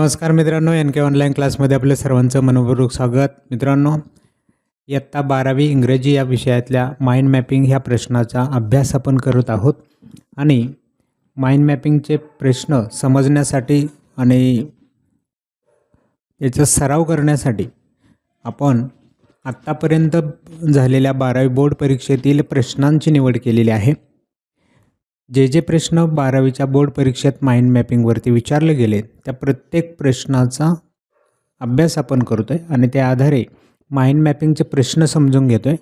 नमस्कार मित्रांनो एन के ऑनलाईन क्लासमध्ये आपलं सर्वांचं मनपूर्वक स्वागत. मित्रांनो इयत्ता बारावी इंग्रजी या विषयातल्या माइंड मॅपिंग ह्या प्रश्नाचा अभ्यास आपण करत आहोत. आणि माइंड मॅपिंगचे प्रश्न समजण्यासाठी आणि याचा सराव करण्यासाठी आपण आत्तापर्यंत झालेल्या बारावी बोर्ड परीक्षेतील प्रश्नांची निवड केलेली आहे. जे जे प्रश्न बारावीच्या बोर्ड परीक्षेत माइंड मॅपिंगवरती विचारले गेले त्या प्रत्येक प्रश्नाचा अभ्यास आपण करतो आहे आणि त्या आधारे माइंड मॅपिंगचे प्रश्न समजून घेतो आहे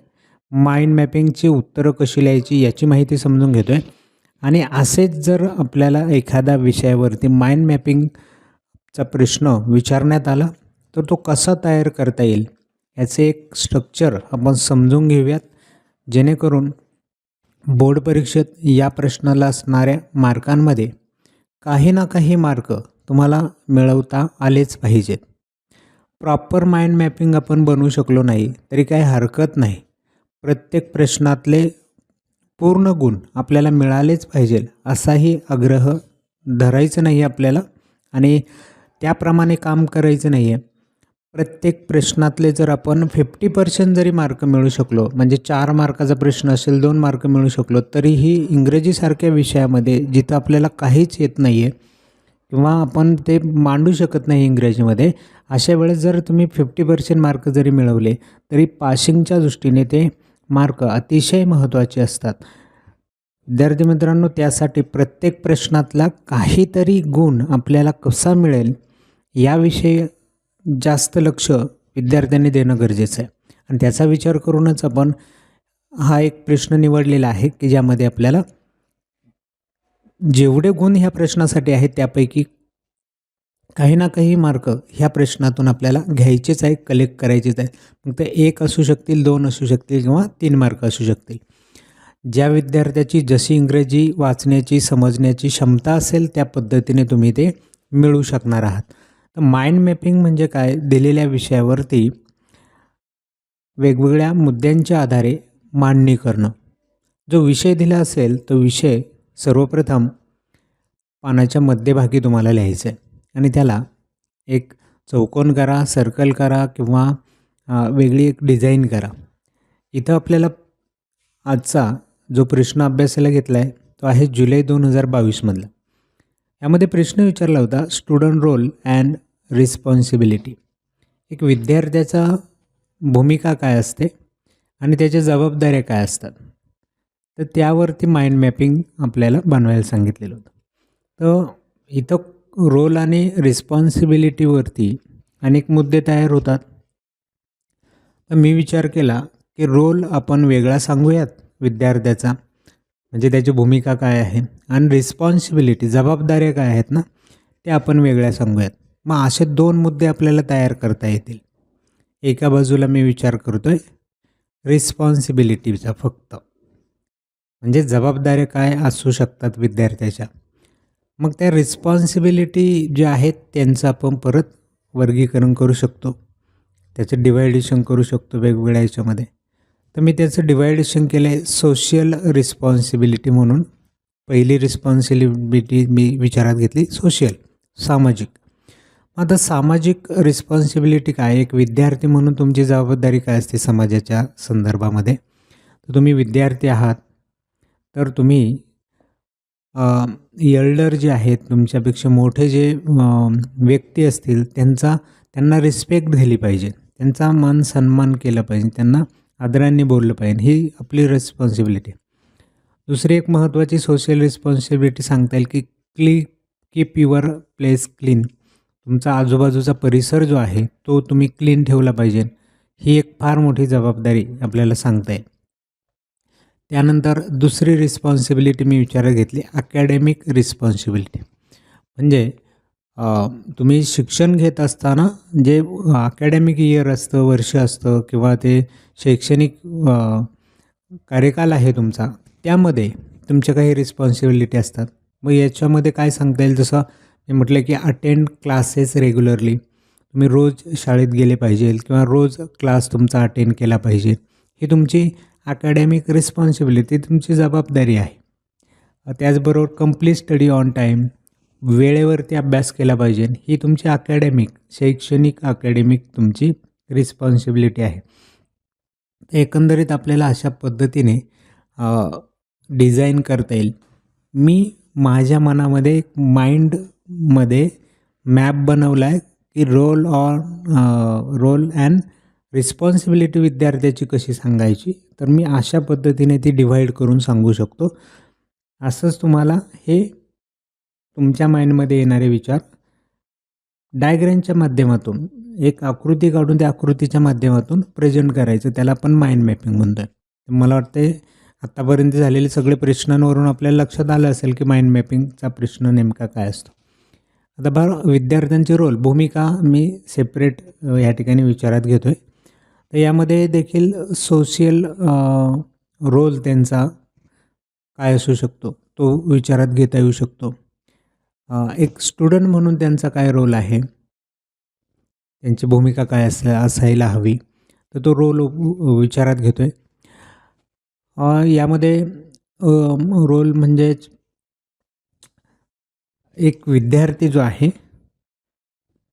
माइंड मॅपिंगची उत्तरं कशी लिहायची याची माहिती समजून घेतो आहे आणि असेच जर आपल्याला एखाद्या विषयावरती माइंड मॅपिंगचा प्रश्न विचारण्यात आला तर तो कसा तयार करता येईल? याचे एक स्ट्रक्चर आपण समजून घेऊयात. जेणेकरून बोर्ड परीक्षेत या प्रश्नाला असणाऱ्या मार्कांमध्ये काही ना काही मार्क तुम्हाला मिळवता आलेच पाहिजेत. प्रॉपर माइंड मॅपिंग आपण बनवू शकलो नाही तरी काही हरकत नाही. प्रत्येक प्रश्नातले पूर्ण गुण आपल्याला मिळालेच पाहिजे असाही आग्रह धरायचं नाही आपल्याला आणि त्याप्रमाणे काम करायचं नाही आहे प्रत्येक प्रश्नातले जर आपण फिफ्टी पर्सेंट जरी मार्क मिळू शकलो म्हणजे चार मार्काचा प्रश्न असेल दोन मार्क मिळू शकलो तरीही इंग्रजीसारख्या विषयामध्ये जिथं आपल्याला काहीच येत नाही आहे किंवा आपण ते मांडू शकत नाही इंग्रजीमध्ये अशा वेळेस जर तुम्ही फिफ्टी पर्सेंट मार्क जरी मिळवले तरी पासिंगच्या दृष्टीने ते मार्क अतिशय महत्त्वाचे असतात. विद्यार्थी मित्रांनो त्यासाठी प्रत्येक प्रश्नातला काहीतरी गुण आपल्याला कसा मिळेल याविषयी जास्त लक्ष विद्यार्थ्यांनी देणं गरजेचं आहे. आणि त्याचा विचार करूनच आपण हा एक प्रश्न निवडलेला आहे की ज्यामध्ये आपल्याला जेवढे गुण ह्या प्रश्नासाठी आहेत त्यापैकी काही ना काही मार्क ह्या प्रश्नातून आपल्याला घ्यायचेच आहे कलेक्ट करायचेच आहे. मग ते एक असू शकतील दोन असू शकतील किंवा तीन मार्क असू शकतील. ज्या विद्यार्थ्याची जशी इंग्रजी वाचण्याची समजण्याची क्षमता असेल त्या पद्धतीने तुम्ही ते मिळू शकणार आहात. तर माइंड मॅपिंग म्हणजे काय? दिलेल्या विषयावरती वेगवेगळ्या मुद्द्यांच्या आधारे मांडणी करणं. जो विषय दिला असेल तो विषय सर्वप्रथम पानाच्या मध्यभागी तुम्हाला लिहायचं आहे आणि त्याला एक चौकोन करा सर्कल करा किंवा वेगळी एक डिझाईन करा. इथं आपल्याला आजचा जो प्रश्न अभ्यासाला घेतला आहे तो आहे जुलै दोन हजार बावीसमधला. यामध्ये प्रश्न विचारला होता स्टुडंट रोल अँड रिस्पॉन्सिबिलिटी एक विद्यार्थ्याचा भूमिका काय असते आणि त्याच्या जबाबदाऱ्या काय असतात? तर त्यावरती माइंड मॅपिंग आपल्याला बनवायला सांगितलेलं होतं. तर इथं रोल आणि रिस्पॉन्सिबिलिटीवरती अनेक मुद्दे तयार होतात. तर मी विचार केला की रोल आपण वेगळा सांगूयात विद्यार्थ्याचा? म्हणजे त्याची भूमिका काय आहे? आणि रिस्पॉन्सिबिलिटी जबाबदाऱ्या काय आहेत ना? त्या आपण वेगळ्या सांगूयात. मग असे दोन मुद्दे आपल्याला तयार करता येतील. एका बाजूला मी विचार करतो आहे रिस्पॉन्सिबिलिटीचा फक्त. म्हणजे जबाबदाऱ्या काय असू शकतात विद्यार्थ्याच्या? मग त्या रिस्पॉन्सिबिलिटी ज्या आहेत त्यांचं आपण परत वर्गीकरण करू शकतो. त्याचं डिवायडेशन करू शकतो वेगवेगळ्या याच्यामध्ये. तर मी त्याचं डिवायडेशन केलं आहे सोशियल रिस्पॉन्सिबिलिटी म्हणून. पहिली रिस्पॉन्सिबिलिटी मी विचारात घेतली सोशल सामाजिक. आता सामाजिक रिस्पॉन्सिबिलिटी काय? एक विद्यार्थी म्हणून तुमची जबाबदारी काय असते समाजाच्या संदर्भामध्ये? तर तुम्ही विद्यार्थी आहात. तर तुम्ही एल्डर जे आहेत तुमच्यापेक्षा मोठे जे व्यक्ती असतील त्यांचा त्यांना रिस्पेक्ट दिली पाहिजे. त्यांचा मान सन्मान केला पाहिजे. त्यांना आदराने बोललं पाहिजे. ही आपली रिस्पॉन्सिबिलिटी दुसरी एक महत्त्वाची सोशल रिस्पॉन्सिबिलिटी सांगता येईल की क्ली कीप युअर प्लेस क्लीन तुमचा आजूबाजूचा परिसर जो आहे तो तुम्ही क्लीन ठेवला पाहिजे. ही एक फार मोठी जबाबदारी आपल्याला सांगता येईल. त्यानंतर दुसरी रिस्पॉन्सिबिलिटी मी विचारात घेतली अकॅडेमिक रिस्पॉन्सिबिलिटी म्हणजे तुम्ही शिक्षण घेत असताना जे अकॅडेमिक इयर असतं वर्ष असतं किंवा ते शैक्षणिक कार्यकाल आहे तुमचा त्यामध्ये तुमच्या काही रिस्पॉन्सिबिलिटी असतात. मग याच्यामध्ये काय सांगता येईल? जसं मी म्हटलं की अटेंड क्लासेस रेग्युलरली तुम्ही रोज शाळेत गेले पाहिजे किंवा रोज क्लास तुमचा अटेंड केला पाहिजे. ही तुमची अकॅडमिक रिस्पॉन्सिबिलिटी तुमची जबाबदारी आहे. त्याचबरोबर कंप्लीट स्टडी ऑन टाईम वेळेवरती अभ्यास केला पाहिजे. ही तुमची अकॅडमिक शैक्षणिक अकॅडमिक तुमची रिस्पॉन्सिबिलिटी आहे. एकंदरीत आपल्याला अशा पद्धतीने डिझाईन करता येईल. मी माझ्या मनामध्ये एक माइंडमध्ये मॅप बनवला आहे की role on role and responsibility विद्यार्थ्याची कशी सांगायची तर मी अशा पद्धतीने ती डिव्हाइड करून सांगू शकतो. असंच तुम्हाला हे तुमच्या माइंडमध्ये येणारे विचार डायग्रॅमच्या माध्यमातून एक आकृती काढून त्या आकृतीच्या माध्यमातून प्रेझेंट करायचं त्याला आपण माइंड मॅपिंग म्हणतो आहे मला वाटते आत्तापर्यंत झालेले सगळे प्रश्नांवरून आपल्याला लक्षात आलं असेल की माइंड मॅपिंगचा प्रश्न नेमका काय असतो. आता बरं विद्यार्थ्यांची रोल भूमिका मी सेपरेट या ठिकाणी विचारात घेतो आहे तर यामध्ये देखील सोशियल रोल त्यांचा काय असू शकतो तो विचारात घेता येऊ शकतो. एक स्टुडंट म्हणून त्यांचा काय रोल आहे? त्यांची भूमिका काय अस असायला हवी? तर तो रोल विचारात घेतो आहे यामध्ये रोल म्हणजेच एक विद्यार्थी जो आहे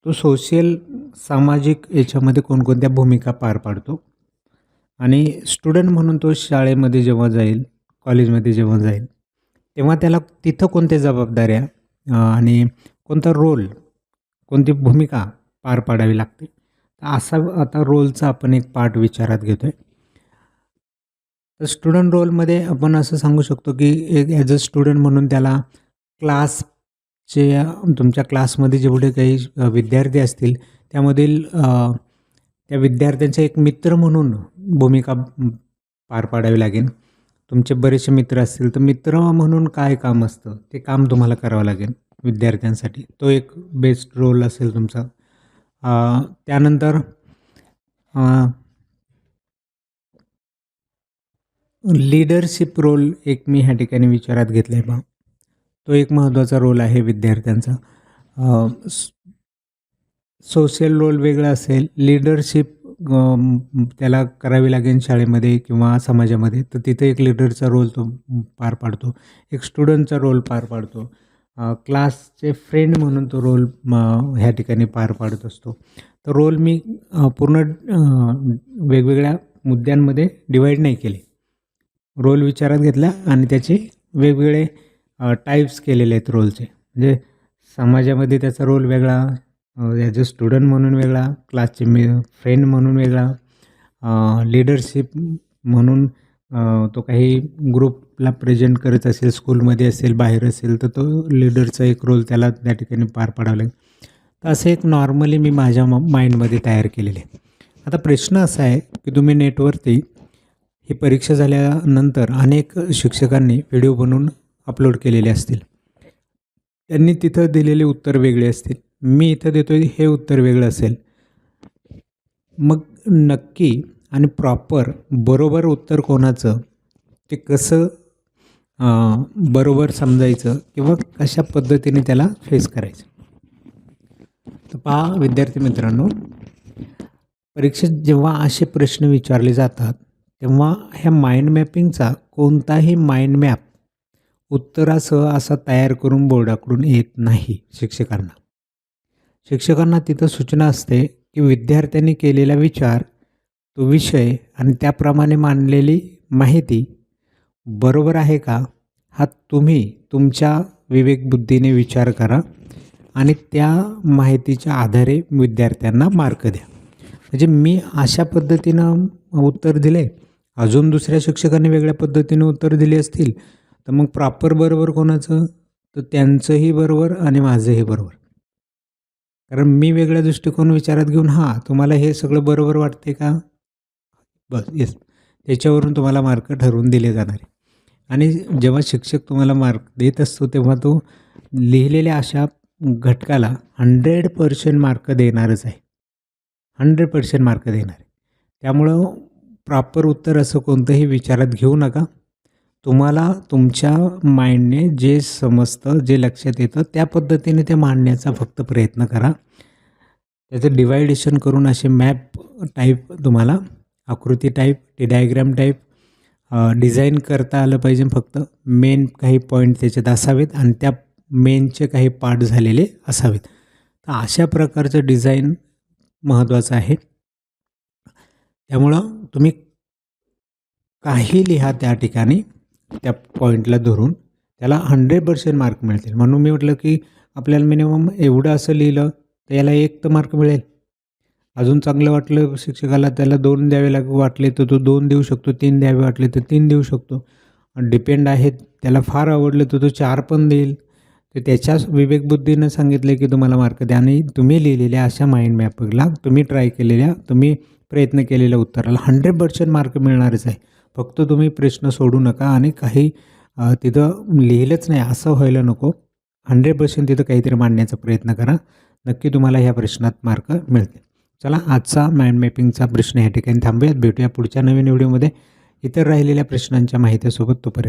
तो सोशियल सामाजिक याच्यामध्ये कोणकोणत्या भूमिका पार पाडतो? आणि स्टुडंट म्हणून तो शाळेमध्ये जेव्हा जाईल कॉलेजमध्ये जेव्हा जाईल तेव्हा त्याला तिथं कोणत्या जबाबदाऱ्या आणि कोणता रोल कोणती भूमिका पार पाडावी लागते? असा आता रोलचा आपण एक पार्ट विचारात घेतो आहे तर स्टुडंट रोलमध्ये आपण असं सांगू शकतो की एक ॲज अ स्टुडंट म्हणून त्याला क्लासचे तुमच्या क्लासमध्ये जेवढे काही विद्यार्थी असतील त्यामधील त्या विद्यार्थ्यांचा एक मित्र म्हणून भूमिका पार पाडावी लागेल. तुमचे बरेचसे मित्र असतील तर मित्र म्हणून काय काम असतं? ते काम तुम्हाला करावं लागेल विद्यार्थ्यांसाठी. तो एक बेस्ट रोल असेल तुमचा. त्यानंतर लीडरशिप रोल एक मी ह्या ठिकाणी विचारात घेतला आहे बा. तो एक महत्त्वाचा रोल आहे विद्यार्थ्यांचा. सोशल रोल वेगळा असेल लीडरशिप त्याला करावी लागेल शाळेमध्ये किंवा समाजामध्ये तर तिथे एक लीडरचा रोल तो पार पाडतो. एक स्टुडंटचा रोल पार पाडतो. क्लासचे फ्रेंड म्हणून तो रोल ह्या ठिकाणी पार पाडत असतो. तर रोल मी पूर्ण वेगवेगळ्या मुद्द्यांमध्ये डिवाईड नाही केले. रोल विचारात घेतला आणि त्याचे वेगवेगळे टाईप्स केलेले आहेत रोलचे म्हणजे समाजामध्ये त्याचा रोल वेगळा ॲज अ स्टुडंट म्हणून वेगळा क्लासचे मी फ्रेंड म्हणून वेगळा लिडरशिप म्हणून तो काही ग्रुपला प्रेझेंट करत असेल स्कूलमध्ये असेल बाहेर असेल तर तो लीडरचा एक रोल त्याला त्या ठिकाणी पार पाडावा लागेल. तर असं एक नॉर्मली मी माझ्या माइंडमध्ये तयार केलेले आता प्रश्न असा आहे की तुम्ही नेटवरती ही परीक्षा झाल्यानंतर अनेक शिक्षकांनी व्हिडिओ बनवून अपलोड केलेले असतील. त्यांनी तिथं दिलेले उत्तर वेगळे असतील. मी इथं देतो हे उत्तर वेगळं असेल. मग नक्की आणि प्रॉपर बरोबर उत्तर कोणाचं? ते कसं बरोबर समजायचं किंवा कशा पद्धतीने त्याला फेस करायचं? तर पहा विद्यार्थी मित्रांनो परीक्षेत जेव्हा असे प्रश्न विचारले जातात तेव्हा ह्या माइंड मॅपिंगचा कोणताही माइंड मॅप उत्तरासह असा तयार करून बोर्डाकडून येत नाही शिक्षकांना. शिक्षकांना तिथं सूचना असते की विद्यार्थ्यांनी केलेला विचार तो विषय आणि त्याप्रमाणे मांडलेली माहिती बरोबर आहे का? हा तुम्ही तुमच्या विवेकबुद्धीने विचार करा आणि त्या माहितीच्या आधारे विद्यार्थ्यांना मार्क द्या. म्हणजे मी अशा पद्धतीनं उत्तर दिले. अजून दुसऱ्या शिक्षकांनी वेगळ्या पद्धतीने उत्तर दिले असतील तर मग प्रॉपर बरोबर कोणाचं? तर त्यांचंही बरोबर आणि माझंही बरोबर. कारण मी वेगळ्या दृष्टिकोन विचारात घेऊन हां तुम्हाला हे सगळं बरोबर वाटते का? बस येस त्याच्यावरून तुम्हाला मार्क ठरवून दिले जाणार आहे. आणि जेव्हा शिक्षक तुम्हाला मार्क देत असतो तेव्हा तो लिहिलेल्या अशा घटकाला हंड्रेड पर्सेंट मार्क देणारच आहे. हंड्रेड पर्सेंट मार्क देणार आहे. त्यामुळं प्रॉपर उत्तर असं कोणतंही विचारात घेऊ नका. तुम्हाला तुमच्या माइंडने जे समजतं जे लक्षात येतं त्या पद्धतीने ते मांडण्याचा फक्त प्रयत्न करा. त्याचं डिवायडेशन करून असे मॅप टाईप तुम्हाला आकृती टाईप ते डायग्राम टाईप डिझाईन करता आलं पाहिजे फक्त. मेन काही पॉईंट त्याच्यात असावेत आणि त्या मेनचे काही पार्ट झालेले असावेत. तर अशा प्रकारचं डिझाईन महत्त्वाचं आहे. त्यामुळं तुम्ही काही लिहा त्या ठिकाणी. त्या पॉईंटला धरून त्याला हंड्रेड पर्सेंट मार्क मिळतील. म्हणून मी म्हटलं की आपल्याला मिनिमम एवढं असं लिहिलं तर याला एक तर मार्क मिळेल. अजून चांगलं वाटलं शिक्षकाला त्याला दोन द्यावे लाग वाटले तर तो दोन देऊ शकतो तीन द्यावे वाटले तर तीन देऊ शकतो. डिपेंड आहे त्याला फार आवडलं तर तो चार पण देईल. तर त्याच्याच विवेकबुद्धीनं सांगितलं की तुम्हाला मार्क द्या आणि तुम्ही लिहिलेल्या अशा माइंड मॅपला तुम्ही ट्राय केलेल्या तुम्ही प्रयत्न केलेल्या उत्तराला हंड्रेड पर्सेंट मार्क मिळणारच आहे. फक्त तुम्ही प्रश्न सोडू नका आणि काही तिथं लिहिलंच नाही असं व्हायला नको. हंड्रेड पर्सेंट तिथं काहीतरी मांडण्याचा प्रयत्न करा. नक्की तुम्हाला ह्या प्रश्नात मार्क मिळतील. चला आजचा माइंड मॅपिंगचा प्रश्न या ठिकाणी थांबूयात. भेटूया पुढच्या नवीन व्हिडिओमध्ये. इतर राहिलेल्या प्रश्नांच्या माहितीसोबत तोपर्यंत.